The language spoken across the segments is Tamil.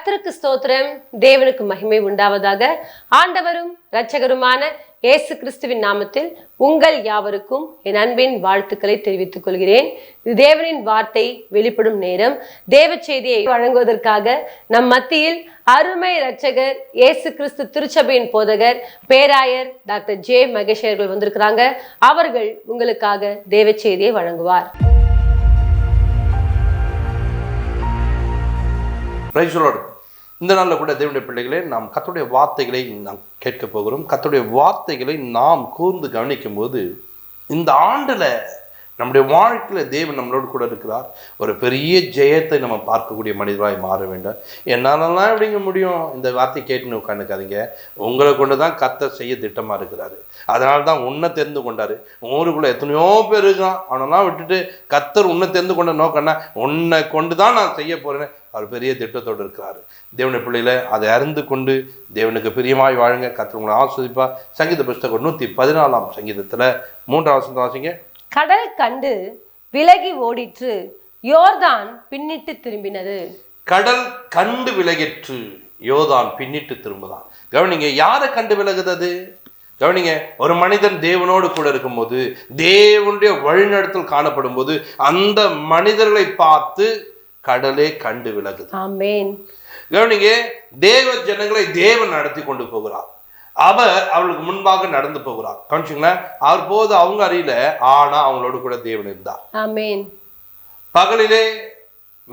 கர்த்தருக்கு ஸ்தோத்திரம். தேவனுக்கு மகிமை உண்டாவதாக. ஆண்டவரும் இரட்சகருமான இயேசு கிறிஸ்துவின் நாமத்தில் உங்கள் யாவருக்கும் என் அன்பின் வாழ்த்துக்களை தெரிவித்துக் கொள்கிறேன். இது தேவனின் வார்த்தை வெளிப்படும் நேரம். தேவ செய்தியை வழங்குவதற்காக நம் மத்தியில் அருமை இரட்சகர் இயேசு கிறிஸ்து திருச்சபையின் போதகர் பேராயர் டாக்டர் ஜே மகேஷ் அவர்கள் வந்திருக்கிறாங்க. அவர்கள் உங்களுக்காக தேவ செய்தியை வழங்குவார். பிரைஸ் the இந்த நாளில் கூட தேவனுடைய பிள்ளைகளே நாம் கத்துடைய வார்த்தைகளை நாம் கேட்க போகிறோம். கத்துடைய வார்த்தைகளை நாம் கூர்ந்து கவனிக்கும் போது இந்த ஆண்டில் நம்முடைய வாழ்க்கையில் தேவன் நம்மளோடு கூட இருக்கிறார். ஒரு பெரிய ஜெயத்தை நம்ம பார்க்கக்கூடிய மனிதராய் மாற வேண்டும். என்னாலலாம் எப்படிங்க முடியும்? இந்த வார்த்தை கேட்டுன்னு உட்காந்துக்காதீங்க உங்களை கொண்டு தான் கர்த்தர் செய்ய திட்டமாக இருக்கிறாரு. அதனால தான் உன்னை தெரிந்து கொண்டாரு. ஊருக்குள்ளே எத்தனையோ பேர் இருக்கான். அவனெல்லாம் விட்டுட்டு கத்தர் உன்னை தெரிந்து கொண்ட நோக்கம்னா உன்னை கொண்டு தான் நான் செய்ய போகிறேன் அவர் பெரிய திட்டத்தோடு இருக்கிறாரு. தேவனுடைய பிள்ளையில் அதை அறிந்து கொண்டு தேவனுக்கு பிரியமாய் வாழுங்க. கத்தர் உங்களை ஆஸ்வதிப்பா சங்கீத புஸ்தகம் நூற்றி பதினாலாம் சங்கீதத்தில் மூன்றாம் வசந்த வாசிங்க. கடல் கண்டு விலகி ஓடிற்று. யோர்தான் பின்னிட்டு திரும்பினது. கடல் கண்டு விலகிற்று. யோதான் பின்னிட்டு திரும்புதான். கவனிங்க யாரை கண்டு விலகுது கவனிங்க ஒரு மனிதன் தேவனோடு கூட இருக்கும்போது தேவனுடைய வழிநடத்தல் காணப்படும் போது அந்த மனிதர்களை பார்த்து கடலே கண்டு விலகுது. கவனிங்க தேவ ஜனங்களை தேவன் நடத்தி கொண்டு போகிறார். அவர் அவளுக்கு முன்பாக நடந்து போகிறார். கவனிச்சிங்களா அவர் போது அவங்க அறியல ஆனா அவங்களோடு கூட தேவன் இருந்தார். பகலிலே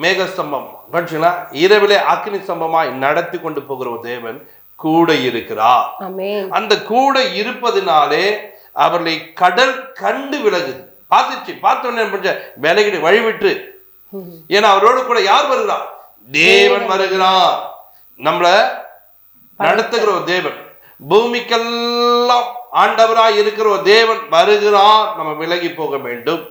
மேகஸ்தம்பம் கவனிச்சிங்களா இரவிலே அக்னி ஸ்தம்பமாய் நடத்தி கொண்டு போகிற ஒரு தேவன் கூட இருக்கிறார். அந்த கூட இருப்பதினாலே அவர்களை கடல் கண்டு விலகுது. பார்த்துச்சு பார்த்த உடனே என்ன பண்ணுச்சு? விலகிடு வழிவிட்டு. ஏன்னா அவரோடு கூட யார் வருகிறார்? தேவன் வருகிறார். நம்மள நடத்துகிற ஒரு தேவன். பூமிக்கெல்லாம் ஆண்டவராய் இருக்கிற ஒரு தேவன் வருகிறார். நம்ம விலகி போக வேண்டும்.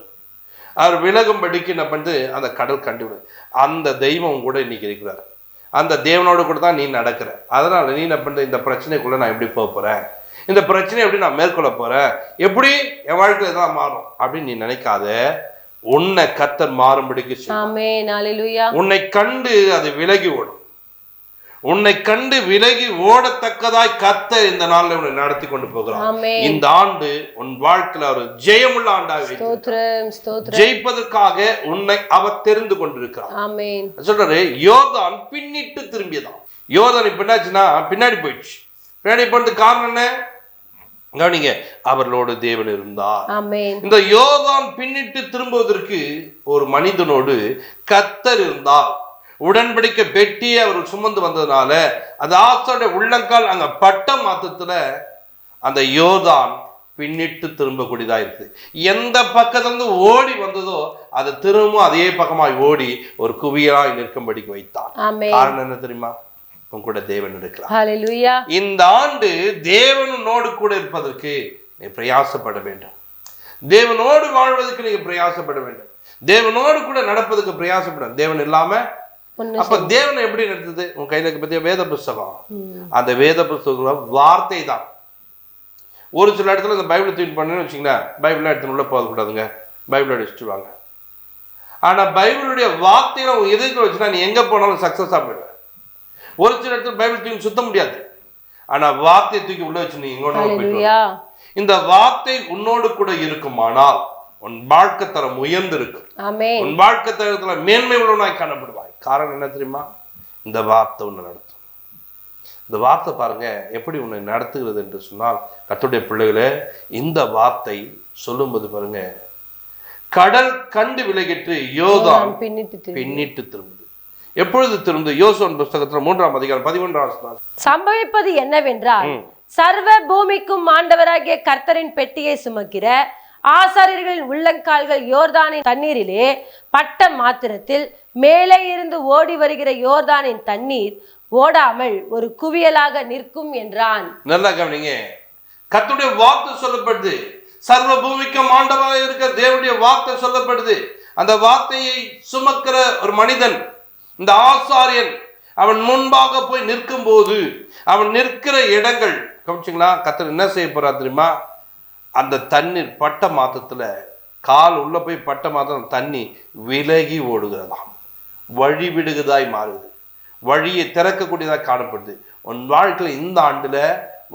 அவர் விலகும்படிக்கு என்ன பண்ணுது? அந்த கடல் கண்டுவிடு அந்த தெய்வம் கூட இன்னைக்கு இருக்கிறார். அந்த தேவனோடு கூட தான் நீ நடக்கிற. அதனால நீ என்ன பண்ற இந்த பிரச்சனைக்குள்ள நான் எப்படி போக போறேன்? இந்த பிரச்சனை எப்படி நான் மேற்கொள்ள போறேன்? எப்படி என் வாழ்க்கையில தான் மாறும்? அப்படின்னு நீ நினைக்காத. உன்னை கத்தர் மாறும்படிக்கு உன்னை கண்டு அது விலகி ஓடும். உன்னை கண்டு விலகி ஓடத்தக்கதாய் கத்தர் இந்த நாள்ல உன்னை நடத்தி கொண்டு போகிறார். ஆமென். இந்த ஆண்டு உன் வாழ்க்கையில ஒரு ஜெயமுள்ள ஆண்டாக ஜெயிப்பதற்காக உன்னை அவர் தெரிந்து கொண்டிருக்கிறார். சொல்றாரு யோர்தான் பின்னிட்டு திரும்பியதான் யோர்தான் இப்ப என்னாச்சுன்னா பின்னாடி போயிடுச்சு. பின்னாடி போனதுக்கு காரணம் என்ன? கவனிங்க அவர்களோடு தேவன் இருந்தார். இந்த யோர்தான் பின்னிட்டு திரும்புவதற்கு ஒரு மனிதனோடு கத்தர் இருந்தார். உடன்படிக்கை பெட்டியை அவர் சுமந்து வந்ததுனால அந்த ஆசோட உள்ளங்கால் அங்க பட்ட மாத்தத்துல அந்த யோர்தான் பின்னிட்டு திரும்பக்கூடியதா இருக்குது எந்த பக்கத்துல இருந்து ஓடி வந்ததோ அது திரும்பவும் அதே பக்கமாய் ஓடி ஒரு குவியலாய் நிற்கும்படிக்கு வைத்தான். காரணம் என்ன தெரியுமா? உன் கூட தேவன் இருக்கிறார். இந்த ஆண்டு தேவனோடு கூட இருப்பதற்கு நீ பிரயாசப்பட வேண்டும். தேவனோடு வாழ்வதற்கு நீங்க பிரயாசப்பட வேண்டும். தேவனோடு கூட நடப்பதற்கு பிரயாசப்பட தேவன் இல்லாம அப்ப தேவனை எப்படி நடத்துது? உன் கையில பத்திய? வேத புஸ்தகம். அந்த வேத புஸ்தகம் வார்த்தை தான். ஒரு சில இடத்துல இந்த பைபிளை தூக்கி பண்ணுன்னு வச்சுங்களேன் பைபிளை எடுத்து உள்ள போகக்கூடாதுங்க. பைபிளை அடிச்சுட்டு வாங்க. ஆனா பைபிளுடைய வார்த்தைகளை உன் இதயத்தில் வச்சுனா நீ எங்க போனாலும் சக்சஸா போயிடுவ. ஒரு சில இடத்துல பைபிள் தூக்கி சுத்த முடியாது. ஆனா வார்த்தையை தூக்கி உள்ள வச்சு நீ எங்கோட ஹalleluya இந்த வார்த்தை உன்னோடு கூட இருக்குமானால் உன் வாழ்க்கை தரம் உயர்ந்திருக்கும் ஆமேன். உன் வாழ்க்கை தரத்துல மேன்மை உள்ளவனாய் காணப்படுவாய். காரணம் என்ன தெரியுமா? இந்த வார்த்தை உன்னை நடத்தும். இந்த வார்த்தை பாருங்க எப்படி உன்னை நடத்துகிறது என்று சொன்னால் கர்த்தருடைய பிள்ளைகளே இந்த வார்த்தை சொல்லும்போது பாருங்க கடல் கண்டு விலகிட்டு யோதான் பின்னிட்டு திரு- பின்னிட்டு திரும்புது. எப்பொழுது திரும்புது? யோசோன் புஸ்தகத்துல மூன்றாம் அதிகாரம் பதிமூன்றாம். சம்பவிப்பது என்னவென்றால். சர்வ பூமிக்கும் ஆண்டவராகிய கர்த்தரின் பெட்டியை சுமக்கிற ஆசாரியர்களின் உள்ளங்கால்கள் யோர்தானின் தண்ணீரிலே பட்ட மாத்திரத்தில் மேலே இருந்து ஓடி வருகிற யோர்தானின் தண்ணீர் ஓடாமல் ஒரு குவியலாக நிற்கும் என்றான். நல்லா கவனிங்க. கத்துடைய வார்த்தை சொல்லப்படுது. சர்வ பூமிக்கும் ஆண்டவராக இருக்க தேவனுடைய வார்த்தை சொல்லப்படுது. அந்த வார்த்தையை சுமக்கிற ஒரு மனிதன் இந்த ஆசாரியன் அவன் முன்பாக போய் நிற்கும் போது அவன் நிற்கிற இடங்கள் கவனிச்சிங்களா? கத்தர் என்ன செய்ய போறா தெரியுமா? அந்த தண்ணீர் பட்ட மாதத்தில் கால் உள்ள போய் பட்ட மாதம் தண்ணி விலகி ஓடுகிறதாம். வழி விடுகிறதாய் மாறுது. வழியை திறக்கக்கூடியதாக காணப்படுது. உன் வாழ்க்கையில் இந்த ஆண்டில்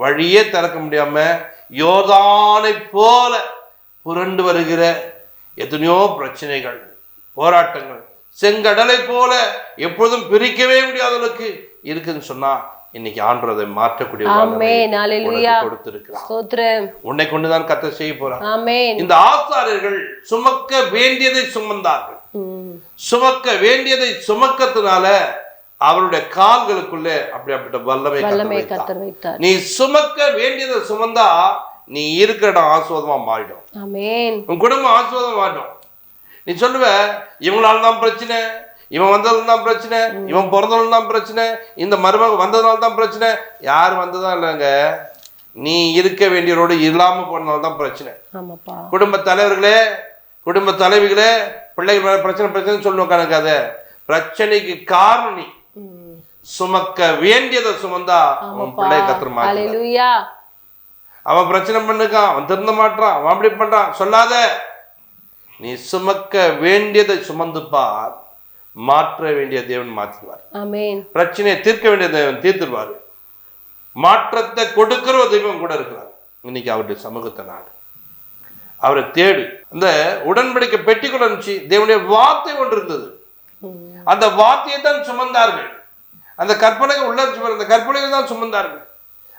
வழியே திறக்க முடியாம யோதானை போல புரண்டு வருகிற எத்தனையோ பிரச்சனைகள் போராட்டங்கள் செங்கடலை போல எப்பொழுதும் பிரிக்கவே முடியாத அளவுக்கு இருக்குன்னு சொன்னா இன்னைக்கு மாற்றக்கூடிய ஆமென். ஹalleluya உனக்கு கொடுத்திருக்கிறார். உன்னை கொண்டுதான் கத்த செய்ய போறார். ஆமென். இந்த ஆசாரியர்கள் சுமக்க வேண்டியதை சுமந்தார்கள். சுமக்க வேண்டியதை சுமக்கத்தினால அவருடைய கால்களுக்குள்ளே அப்படிப்பட்ட வல்லமை கர்த்தர் வல்லமை. கத்தர் வைத்தார். நீ சுமக்க வேண்டியதை சுமந்தா நீ இருக்கிற இடம் ஆசுவாதமா மாறிடும். உன் குடும்பம் ஆசுவாதம் மாறிடும். நீ சொல்லுவ இவங்களால தான் பிரச்சனை. இவன் வந்ததுல தான் பிரச்சனை இவன் பிறந்ததுல தான் பிரச்சனை இந்த மருமக வந்ததுனால தான் பிரச்சனை. யார் வந்ததா இல்லைங்க? நீ இருக்க வேண்டியவரோடு இல்லாம போனதுனால தான் பிரச்சனை குடும்ப தலைவர்களே குடும்ப தலைவிகளே பிள்ளைகள் மேல பிரச்சனை பிரச்சனை சொல்லுவோம் கணக்காத பிரச்சனைக்கு காரணம் நீ. சுமக்க வேண்டியதை சுமந்தா அவன் பிள்ளைய கத்திர மாட்டான். ஹalleluya. அவன் பிரச்சனை பண்ணுக்கான் அவன் திருந்த மாட்டான் அவன் அப்படி பண்றான். சொல்லாத. நீ சுமக்க வேண்டியதை சுமந்து பார். மாற்ற வேண்டிய தேவன் மாற்றுவார் ஆமென். பிரச்சனையை தீர்க்க வேண்டிய தேவன் தீர்த்துருவாரு மாற்றத்தை கொடுக்கிற ஒரு தெய்வம் கூட இருக்கிறார். இன்னைக்கு அவருடைய சமூகத்தை நாடு. அவரை தேடு அந்த உடன்படிக்கை பெட்டிக்குள்ள இருந்துச்சு தேவனுடைய வார்த்தை ஒன்று இருந்தது. அந்த வார்த்தையை தான் சுமந்தார்கள். அந்த கற்பனைகள் உள்ள அந்த கற்பனைகள் தான் சுமந்தார்கள்.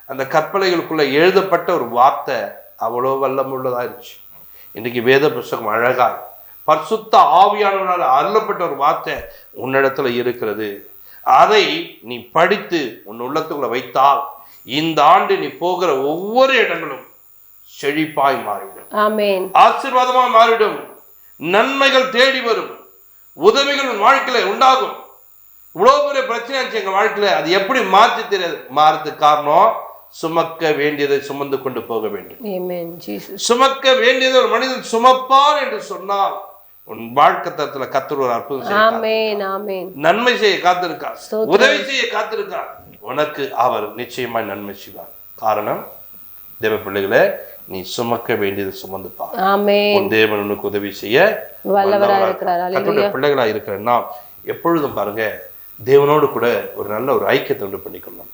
அந்த கற்பனைகளுக்குள்ள எழுதப்பட்ட ஒரு வார்த்தை அவ்வளோ இருந்துச்சு இன்னைக்கு வேத புஸ்தகம் அழகாய் பரிசுத்த ஆவியானவனால் அருளப்பட்ட ஒரு வார்த்தை உன்னிடத்துல இருக்கிறது. அதை நீ படித்து உன் உள்ளத்துக்குள்ள வைத்தால் இந்த ஆண்டு நீ போகிற ஒவ்வொரு இடங்களும் செழிப்பாய் மாறிவிடும். ஆமென். ஆசீர்வாதமா மாறிடும் நன்மைகள் தேடி வரும். உதவிகள் உன் வாழ்க்கையில உண்டாகும். இவ்வளோ பெரிய பிரச்சனை இருந்துச்சு எங்க வாழ்க்கையில. அது எப்படி மாற்றி தெரியாது மாறதுக்கு காரணம்? சுமக்க வேண்டியதை சுமந்து கொண்டு போக வேண்டும். சுமக்க வேண்டியதை ஒரு மனிதன் சுமப்பான் என்று சொன்னால் உன் வாழ்க்கை தரத்துல கத்தர் ஒரு அற்புதம் நன்மை செய்ய காத்திருக்கார். உதவி செய்ய காத்திருக்கார். உனக்கு அவர் நிச்சயமாய் நன்மை செய்வார். காரணம் தேவ பிள்ளைகளே நீ சுமக்க வேண்டியதை சுமந்து உன் தேவன் உனக்கு உதவி செய்ய பிள்ளைகளா இருக்கிற நாம் எப்பொழுதும் பாருங்க தேவனோடு கூட ஒரு நல்ல ஒரு ஐக்கியத்தை உண்டு பண்ணிக்கொள்ளணும்.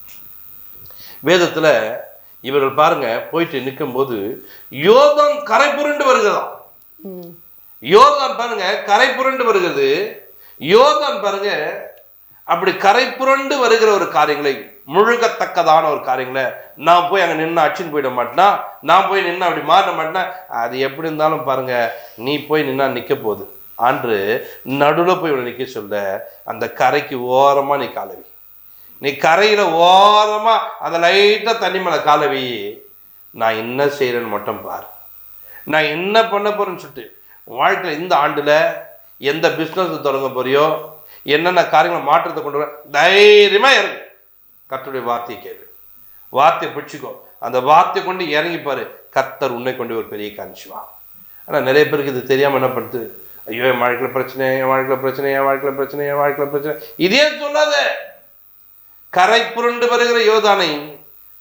வேதத்துல இவர்கள் பாருங்க போயிட்டு நிற்கும்போது யோதான் கரை புரண்டு வருகிறதாம். யோகம் பாருங்க கரை புரண்டு வருகிறது. யோகம் பாருங்க அப்படி கரை புரண்டு வருகிற ஒரு காரியங்களை முழுகத்தக்கதான ஒரு காரியங்களை நான் போய் அங்கே நின்று அடிச்சுன்னு போயிட மாட்டேனா? நான் போய் நின்று அப்படி மாற மாட்டேனா? அது எப்படி இருந்தாலும் பாருங்க நீ போய் நின்னா நிற்க போகுது. அன்று நடுவில் போய் இவனை நிற்க சொல்ல அந்த கரைக்கு ஓரமாக நீ காலவி நீ கரையில் ஓரமாக அந்த லைட்டாக தண்ணி மேலே காலவி நான் என்ன செய்கிறேன்னு மட்டும் பாரு. நான் என்ன பண்ண போறேன்னு சொல்லிட்டு வாழ்க்கையில் இந்த ஆண்டில் எந்த பிஸ்னஸ் தொடங்க போறியோ என்னென்ன காரியங்களை மாற்றத்தை கொண்டு வர தைரியமாக இறங்கு. கர்த்தருடைய வார்த்தையை கேளு. வார்த்தையை பிடிச்சிக்கோ. அந்த வார்த்தையை கொண்டு இறங்கி பாரு. உன்னை கொண்டு ஒரு பெரிய காமிச்சுவா ஆனால் நிறைய பேருக்கு இது தெரியாமல் என்ன பண்ணுது ஐயோ என் வாழ்க்கையில் பிரச்சனை என் வாழ்க்கையில் பிரச்சனை என் வாழ்க்கையில் பிரச்சனை என் வாழ்க்கையில் பிரச்சனை. இதே சொல்லாத. கரை புரண்டு வருகிற யோதானை.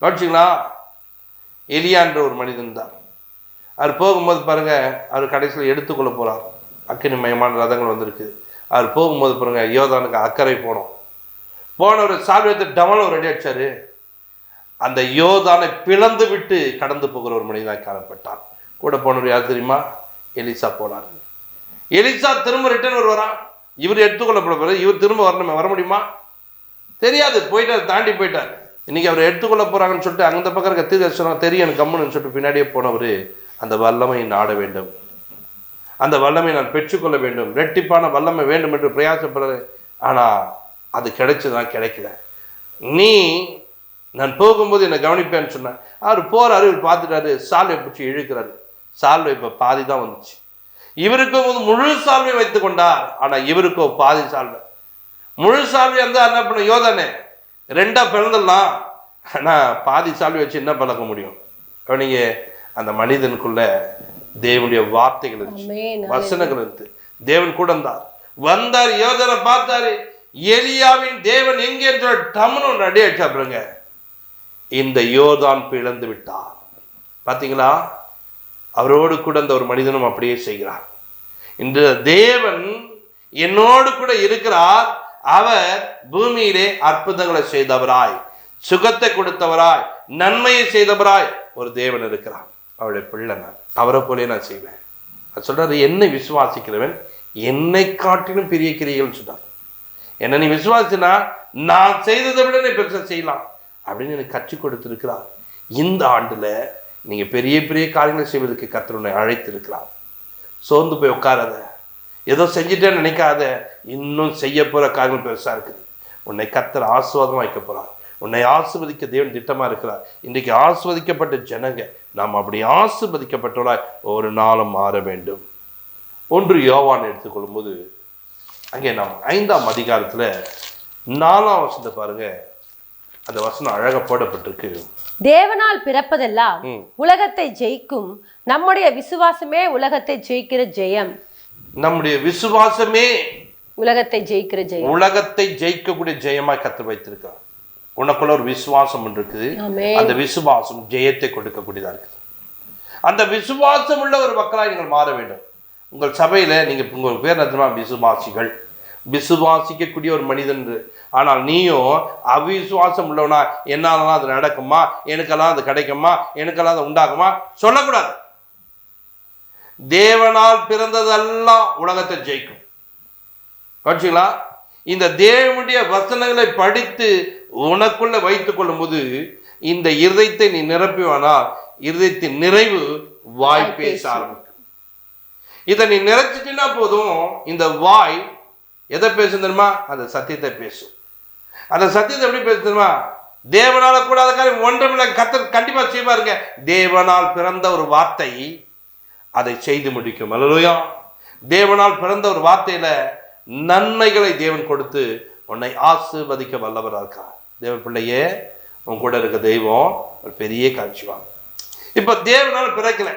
கவனிச்சிங்களா? எலியான்ற ஒரு மனிதன் தான். அவர் போகும்போது பாருங்கள் அவர் கடைசியில் எடுத்துக்கொள்ள போகிறார் அக்கினி மயமான ரதங்கள் வந்திருக்கு. அவர் போகும்போது பாருங்கள் யோதானுக்கு அக்கறை போனோம். போனவர் சால்வத்தை டமலும் ரெடி அடிச்சாரு. அந்த யோதானை பிளந்து விட்டு கடந்து போகிற ஒரு மனிதனாக காணப்பட்டார் கூட போனவர் யார் தெரியுமா? எலிசா போனார். எலிசா திரும்ப ரிட்டர்ன் வருவாரா? இவர் எடுத்துக்கொள்ளப்பட பிறகு இவர் திரும்ப வரணுமே வர முடியுமா? தெரியாது போயிட்டார் தாண்டி போயிட்டார். இன்னைக்கு அவர் எடுத்துக்கொள்ள போகிறாங்கன்னு சொல்லிட்டு அந்த பக்கம் இருக்க தீர்தர்சனம் தெரியும் கம்முன்னு சொல்லிட்டு பின்னாடியே போனவர் அந்த வல்லமையை நாட வேண்டும். அந்த வல்லமை நான் பெற்றுக்கொள்ள வேண்டும். ரெட்டிப்பான வல்லமை வேண்டும் என்று பிரயாசப்படுறேன் ஆனால் அது கிடைச்சதா கிடைக்கல. நீ நான் போகும்போது என்னை கவனிப்பேன்னு சொன்னேன் அவர் போகிறார் இவர் பார்த்துட்டாரு சால்வை பிடிச்சி இழுக்கிறாரு. சால்வை இப்போ பாதி தான் வந்துச்சு. இவருக்கும் வந்து முழு சால்வை வைத்து கொண்டார். ஆனால் இவருக்கோ பாதி சால்வை. முழு சால்வை இருந்தால் என்ன பண்ண யோதானே? ரெண்டாக பிறந்துடலாம் ஆனால் பாதி சால்வை வச்சு என்ன பழக்க முடியும்? நீங்க அந்த மனிதனுக்குள்ள தேவனுடைய வார்த்தைகள் இருந்துச்சு வசனங்கள் இருந்து தேவன் கூட இருந்தார் வந்தார் யோதனை பார்த்தாரு. எலியாவின் தேவன் எங்கே என்று டம்னு அடி அடிச்சாப்புறங்க இந்த யோதான் பிளந்து விட்டார். பாத்தீங்களா? அவரோடு கூட அந்த ஒரு மனிதனும் அப்படியே செய்கிறார். இன்று தேவன் என்னோடு கூட இருக்கிறார். அவர் பூமியிலே அற்புதங்களை செய்தவராய் சுகத்தை கொடுத்தவராய் நன்மையை செய்தவராய் ஒரு தேவன் இருக்கிறார். அவருடைய பிள்ளை நான். தவற போலே நான் செய்வேன். அது சொல்கிறார் என்னை விசுவாசிக்கிறவன் என்னை காட்டிலும் பெரிய கிரியைகள் சொன்னார் என்ன நீ விசுவாசினா நான் செய்ததை விட நீ பெருசாக செய்யலாம். அப்படின்னு எனக்கு கற்றுக் கொடுத்துருக்கிறார். இந்த ஆண்டில் நீங்கள் பெரிய பெரிய காரியங்களை செய்வதற்கு கர்த்தர் உன்னை அழைத்திருக்கிறார். சோர்ந்து போய் உட்காராத. ஏதோ செஞ்சுட்டேன்னு நினைக்காத. இன்னும் செய்ய போகிற காரியங்கள் பெருசாக இருக்குது. உன்னை கத்தர் ஆசுவாதமா வைக்க போகிறார் உன்னை ஆசிர்வதிக்க தேவன் திட்டமா இருக்கிறார். இன்றைக்கு ஆசிர்வதிக்கப்பட்ட ஜனங்க நாம் அப்படி ஆசிர்வதிக்கப்பட்டவராய் ஒரு நாளும் மாற வேண்டும். ஒன்று யோவான் எடுத்துக்கொள்ளும் போது அங்கே நாம் ஐந்தாம் அதிகாரத்துல நாலாம் வசனத்தை பாருங்க. அந்த வசனம் அழகா போடப்பட்டிருக்கு. தேவனால் பிறப்பதெல்லாம். உலகத்தை ஜெயிக்கும் நம்முடைய விசுவாசமே உலகத்தை ஜெயிக்கிற ஜெயம். நம்முடைய விசுவாசமே உலகத்தை ஜெயிக்கிற ஜெயம். உலகத்தை ஜெயிக்கக்கூடிய ஜெயமாய் கத்து வைத்திருக்கார் உனக்குள்ள ஒரு விசுவாசம் ஒன்று இருக்குது. அந்த விசுவாசம் ஜெயத்தை கொடுக்கக்கூடியதா இருக்குது. அந்த விசுவாசம் உள்ள ஒரு மக்களாய் நீங்கள் மாற வேண்டும். உங்கள் சபையில நீங்க உங்கள் பேர் நிஜமா விசுவாசிகள். விசுவாசிக்கக்கூடிய ஒரு மனிதன் ஆனால் நீயும் அவிசுவாசம் உள்ளவனா என்னாலலாம் அது நடக்குமா? எனக்கெல்லாம் அது கிடைக்குமா? எனக்கெல்லாம் அது உண்டாகுமா? சொல்லக்கூடாது. தேவனால் பிறந்ததெல்லாம் உலகத்தை ஜெயிக்கும். கட்சிங்களா இந்த தேவனுடைய வசனங்களை படித்து உனக்குள்ள வைத்துக் கொள்ளும்போது இந்த இருதயத்தை நீ நிரப்புவானால் இருதயத்தின் நிறைவு வாய் பேச ஆரம்பிக்கும். இதை நீ நிறைச்சிட்டினா போதும் இந்த வாய் எதை பேசும் தெரியுமா? அந்த சத்தியத்தை பேசும். அந்த சத்தியத்தை எப்படி பேசும் தெரியுமா? தேவனால கூடாத காரியம் ஒன்றுமில்லை கத்தர் கண்டிப்பா செய்வாருங்க. தேவனால் பிறந்த ஒரு வார்த்தை அதை செய்து முடிக்கும். அல்லையா தேவனால் பிறந்த ஒரு வார்த்தையில நன்மைகளை தேவன் கொடுத்து உன்னை ஆசீர்வதிக்க வல்லவரா இருக்கார். தேவ பிள்ளையே உன் கூட இருக்க தெய்வம் ஒரு பெரிய காட்சிவாங்க இப்போ தேவனால் பிறக்கல.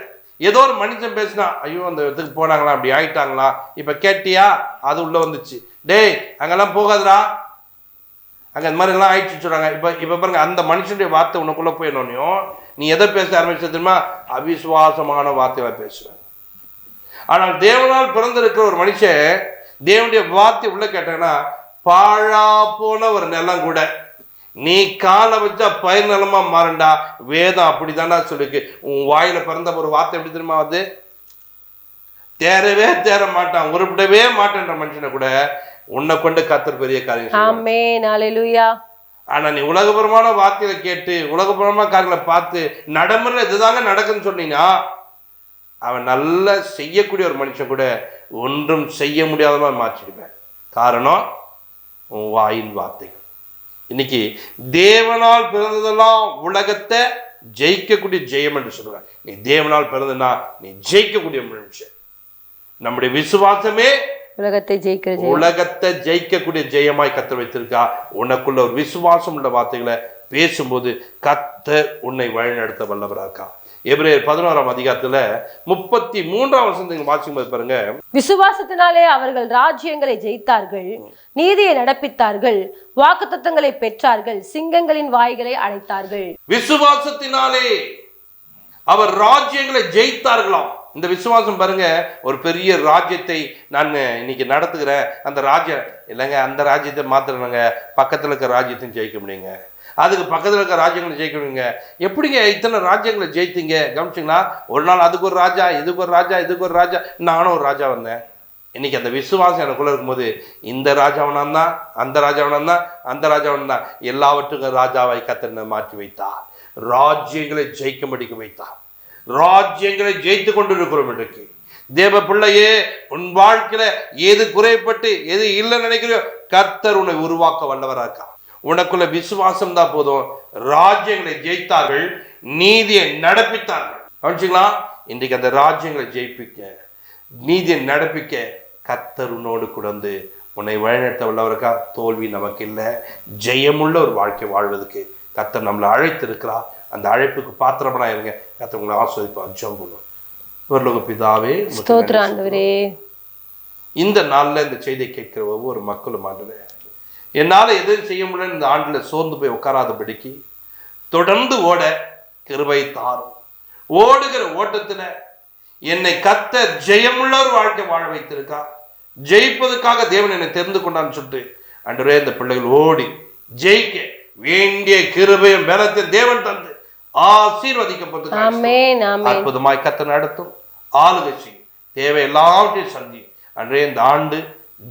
ஏதோ ஒரு மனுஷன் பேசினா ஐயோ அந்த இடத்துக்கு போனாங்களா? அப்படி ஆயிட்டாங்களா? இப்போ கேட்டியா? அது உள்ளே வந்துச்சு. டேய் அங்கெல்லாம் போகாதடா. அங்கே இந்த மாதிரி எல்லாம் ஆயிடுச்சு சொல்கிறாங்க இப்போ இப்போ பாருங்க அந்த மனுஷனுடைய வார்த்தை உனக்குள்ளே போயிடணும் நீ எதை பேச ஆரம்பிச்சு தெரியுமா? அவிசுவாசமான வார்த்தைகளை பேசுவேன் ஆனால் தேவனால் பிறந்திருக்கிற ஒரு மனுஷன் தேவனுடைய வார்த்தை உள்ளே கேட்டாங்கன்னா பாழா போன ஒரு நிலம் கூட. நீ காலை வச்சா பயிர் நிலமா மாறண்டா. வேதம் அப்படிதானா சொல்லிருக்கு உன் வாயில பிறந்த ஒரு வார்த்தை எப்படி தெரியுமா அது தேரவே தேர மாட்டான். உருப்பிடவே மாட்டேன்ற மனுஷனை கூட உன்னை கொண்டு கத்தர் பெரிய காரியம் ஆனா நீ உலகபுரமான வார்த்தைகளை கேட்டு உலகபுரமான காரியங்களை பார்த்து நடைமுறை இதுதாங்க நடக்குதுன்னு சொன்னீங்கன்னா அவன் நல்லா செய்யக்கூடிய ஒரு மனுஷன் கூட ஒன்றும் செய்ய முடியாத மாதிரி மாற்றிடுவேன். காரணம் உன் வாயின் வார்த்தைகள். இன்னைக்கு தேவனால் பிறந்ததெல்லாம் உலகத்தை ஜெயிக்கக்கூடிய ஜெயம் என்று சொல்லுவேன் நீ தேவனால் பிறந்தனா நீ ஜெயிக்கக்கூடிய மனுஷன். நம்முடைய விசுவாசமே உலகத்தை ஜெயிக்கிற ஜெயம். உலகத்தை ஜெயிக்கக்கூடிய ஜெயமாய் கத்தர் வைத்திருக்கா? உனக்குள்ள ஒரு விசுவாசம் உள்ள வார்த்தைகளை பேசும்போது கத்தர் உன்னை வழிநடத்த வல்லவரா இருக்கா எபிரேயர் பதினோராம் அதிகாரத்துல முப்பத்தி மூன்றாம் வருஷம் நீங்க வாசிக்கும்போது பாருங்க. விசுவாசத்தினாலே அவர்கள் ராஜ்யங்களை ஜெயித்தார்கள் நீதியை நடப்பித்தார்கள் வாக்குத்தத்தங்களை பெற்றார்கள் சிங்கங்களின் வாய்களை அடைத்தார்கள். விசுவாசத்தினாலே அவர் ராஜ்யங்களை ஜெயித்தார்களாம். இந்த விசுவாசம் பாருங்க ஒரு பெரிய ராஜ்யத்தை நான் இன்னைக்கு நடத்துகிறேன். அந்த ராஜ்யம் இல்லைங்க அந்த ராஜ்யத்தை மாத்திரங்க பக்கத்துல இருக்க ராஜ்யத்தையும் ஜெயிக்க முடியுங்க. அதுக்கு பக்கத்தில் இருக்க ராஜ்யங்களை ஜெயிக்கணுங்க. எப்படிங்க இத்தனை ராஜ்யங்களை ஜெயித்தீங்க? கவனிச்சிங்களா? ஒரு நாள் அதுக்கு ஒரு ராஜா இதுக்கு ஒரு ராஜா இதுக்கு ஒரு ராஜா. நானும் ஒரு ராஜா வந்தேன். இன்னைக்கு அந்த விசுவாசம் எனக்குள்ள இருக்கும்போது இந்த ராஜாவனான் தான் அந்த ராஜாவனான் தான் அந்த ராஜாவன் தான். எல்லாவற்றுக்கும் ராஜாவை கத்தனை மாற்றி வைத்தார். ராஜ்யங்களை ஜெயிக்கும்படிக்கு வைத்தார். ராஜ்யங்களை ஜெயித்து கொண்டு இருக்கிறோம் இன்றைக்கு. தேவ பிள்ளையே உன் வாழ்க்கையில எது குறைப்பட்டு எது இல்லைன்னு நினைக்கிறியோ கர்த்தர் உன்னை உருவாக்க வல்லவரா இருக்கா உனக்குள்ள விசுவாசம் தான் போதும். ராஜ்யங்களை ஜெயித்தார்கள். நீதியை நடப்பித்தார்கள். கவனிச்சிங்களா? இன்றைக்கு அந்த ராஜ்யங்களை ஜெயிப்பிக்க நீதியை நடப்பிக்க கர்த்தர் உன்னோடு கூட வந்து உன்னை வழிநடத்த வல்லவருக்கா தோல்வி நமக்கு இல்லை. ஜெயமுள்ள ஒரு வாழ்க்கை வாழ்வதற்கு கர்த்தர் நம்மளை அழைத்திருக்கிறார். அந்த அழைப்புக்கு பாத்திரமனா இருங்க. கர்த்தர் உங்களை ஆஸ்வதிப்பார். ஜெபம் பண்ணும் பிதாவே இந்த நாள்ல இந்த செய்தியை கேட்கிற ஒவ்வொரு மக்களும் ஆண்டவரே என்னால எதுவும் செய்ய முடியல இந்த ஆண்டுல சோர்ந்து போய் உட்காராதபடிக்கு தொடர்ந்து ஓட கிருபை தாரும். ஓடுகிற ஓட்டத்துல என்னை கத்த ஜெயமுள்ள ஒரு வாழ்க்கை வாழ வைத்திருக்கா? ஜெயிப்பதற்காக தேவன் என்னை தெரிந்து கொண்டான்னு சொல்லிட்டு அன்றே இந்த பிள்ளைகள் ஓடி ஜெயிக்க வேண்டிய கிருபையும் பலத்தையும் தேவன் தந்து ஆசீர்வதிக்கப்பட்டு அற்புதமாய் கத்த நடத்தும். ஆளுகை செய்யும். தேவை எல்லாவற்றையும் சந்தி அன்றே இந்த ஆண்டு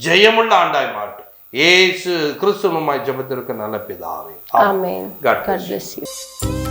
ஜெயமுள்ள ஆண்டாய் மாட்டும். ஏசு கிறிஸ்துவமாய் ஜெபத்திற்கு நல்ல பிதாவே. ஆமென். God bless you.